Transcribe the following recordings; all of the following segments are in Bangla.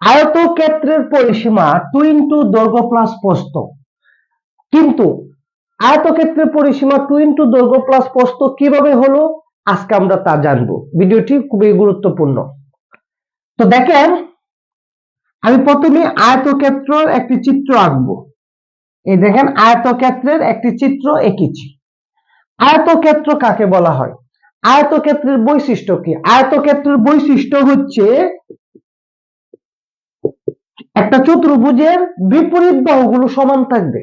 আয়তক্ষেত্রের পরিসীমা টু ইন্টু দৈর্ঘ্য প্লাস প্রস্থ। কিন্তু আয়তক্ষেত্রের পরিসীমা টু ইন্টু দৈর্ঘ্য প্লাস প্রস্থ কীভাবে হলো? আজকে আমরা তা জানব। ভিডিওটি খুবই গুরুত্বপূর্ণ। তো দেখেন, আমি প্রথমে আয়তক্ষেত্রের একটি চিত্র আঁকবো। এই দেখেন, আয়তক্ষেত্রের একটি চিত্র এঁকেছি। আয়তক্ষেত্র কাকে বলা হয়? আয়তক্ষেত্রের বৈশিষ্ট্য কি? আয়তক্ষেত্রের বৈশিষ্ট্য হচ্ছে একটা চতুর্ভুজের বিপরীত বাহুগুলো সমান থাকবে।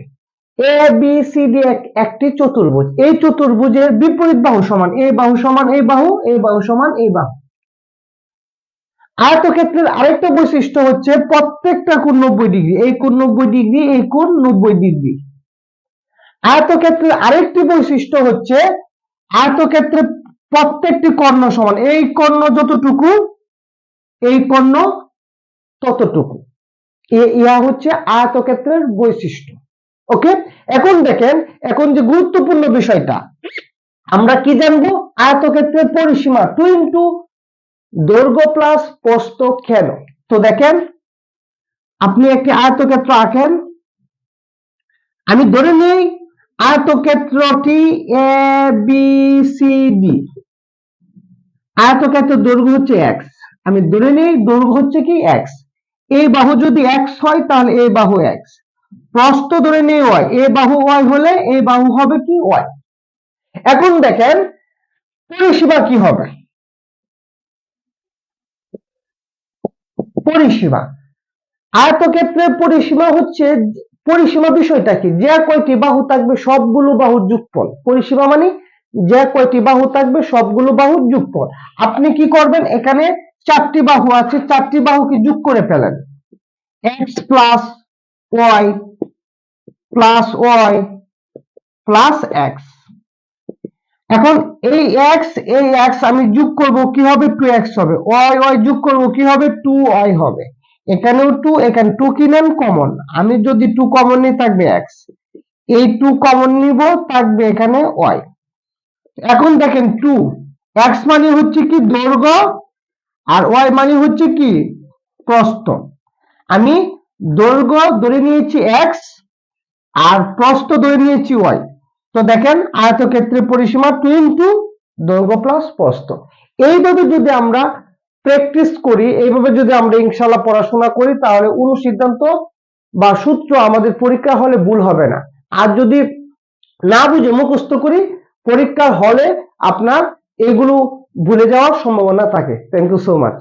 এ বি সি ডি একটি চতুর্ভুজ। এই চতুর্ভুজের বিপরীত বাহু সমান এই বাহু সমান এই বাহু এই বাহু সমান এই বাহু। আয়তক্ষেত্রের আরেকটা বৈশিষ্ট্য হচ্ছে প্রত্যেকটা কোণ নব্বই ডিগ্রি। এই কোণ নব্বই ডিগ্রি, এই কোণ নব্বই ডিগ্রি। আয়তক্ষেত্রের আরেকটি বৈশিষ্ট্য হচ্ছে আয়তক্ষেত্রে প্রত্যেকটি কর্ণ সমান। এই কর্ণ যতটুকু, এই কর্ণ ততটুকু। এ- ইহা হচ্ছে আয়তক্ষেত্রের বৈশিষ্ট্য। ওকে? এখন দেখেন, এখন যে গুরুত্বপূর্ণ বিষয়টা, আমরা কি জানব? আয়তক্ষেত্রের পরিসীমা টু ইন্টু দৈর্ঘ্য প্লাস প্রস্থ কেন? তো দেখেন, আপনি একটি আয়তক্ষেত্র আঁকেন। আমি ধরে নেই, আয়তক্ষেত্রটি এ বি সি ডি আয়তক্ষেত্রের দৈর্ঘ্য হচ্ছে এক্স আমি ধরে নেই, দৈর্ঘ্য হচ্ছে কি? এক্স এই বাহু যদি এক্স হয়, তাহলে এই বাহু এক্স প্রস্থ ধরে নেই ওয়াই এ বাহু ওয়াই হলে এই বাহু হবে কি ওয়াই এখন দেখেন, পরিষেবা কি হবে? পরিসীমা আয়তক্ষেত্রের পরিসীমা হচ্ছে পরিসীমা বিষয়টা কি? যে কয়টি বাহু থাকবে, সবগুলো বাহুর যোগফল। পরিসীমা মানে যে কয়টি বাহু থাকবে সবগুলো বাহুর যোগফল আপনি কি করবেন? এখানে চারটি বাহু আছে, চারটি বাহুকে যোগ করে ফেলেন। X plus Y plus Y plus X এখন এই এক্স এই এক্স আমি যোগ করব কি হবে টু এক্স হবে। ওয়াই ওয়াই যোগ করব কি হবে টু ওয়াই হবে। এখানেও টু এখানে টু কি নেন কমন আমি যদি টু কমন নিই থাকবে এক্স এই টু কমন নিব, থাকবে এখানে ওয়াই এখন দেখেন টু এক্স মানে হচ্ছে কি দৈর্ঘ্য আর ওয়াই মানে হচ্ছে কি প্রস্থ। আমি দৈর্ঘ্য ধরে নিয়েছি এক্স আর প্রস্থ ধরে নিয়েছি ওয়াই তো দেখেন আয়তক্ষেত্রের পরিসীমা টু ইন্টু দৈর্ঘ্য প্লাস প্রস্থ। এইভাবে যদি আমরা প্র্যাকটিস করি, এইভাবে যদি আমরা ইনশাল্লাহ পড়াশোনা করি, তাহলে অনুসিদ্ধান্ত বা সূত্র আমাদের পরীক্ষা হলে ভুল হবে না। আর যদি না বুঝে মুখস্থ করি পরীক্ষার হলে আপনার এগুলো ভুলে যাওয়ার সম্ভাবনা থাকে। Thank you so much